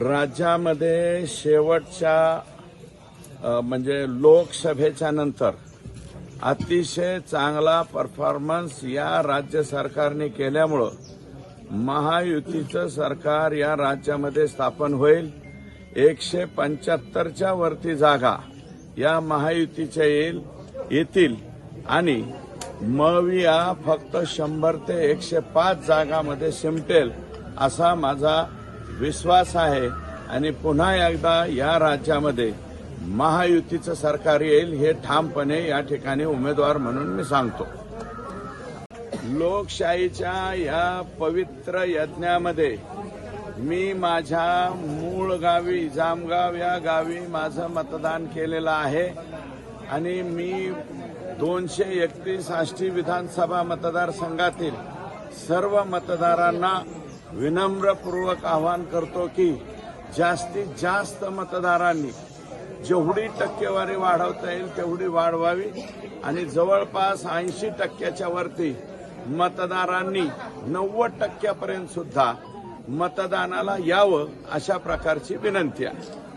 राज्यामध्ये शेवटच्या म्हणजे लोकसभेच्या नंतर अतिशय चांगला परफॉर्मन्स या राज्य सरकारने केल्यामुळं महायुतीचं सरकार या राज्यामध्ये स्थापन होईल. एकशे पंच्याहत्तरच्या वरती जागा या महायुतीच्या येईल येतील आणि मविया फक्त शंभर ते एकशे पाच जागामध्ये शिमटेल असा माझा विश्वास आहे. आणि पुन्हा एकदा या राज्यामध्ये महायुतीचं सरकार येईल हे ठामपणे या ठिकाणी उमेदवार म्हणून मी सांगतो. लोकशाहीच्या या पवित्र यज्ञामध्ये मी माझ्या मूळ गावी जामगाव या गावी माझं मतदान केलेलं आहे. आणि मी दोनशे एकतीस आष्टी विधानसभा मतदारसंघातील सर्व मतदारांना विनम्रपूर्वक आवाहन करतो की जास्तीत जास्त मतदारांनी जेवढी टक्केवारी वाढवता येईल तेवढी वाढवावी. आणि जवळपास ऐंशी टक्क्याच्या वरती मतदारांनी नव्वद टक्क्यापर्यंत सुद्धा मतदानाला यावं अशा प्रकारची विनंती आहे.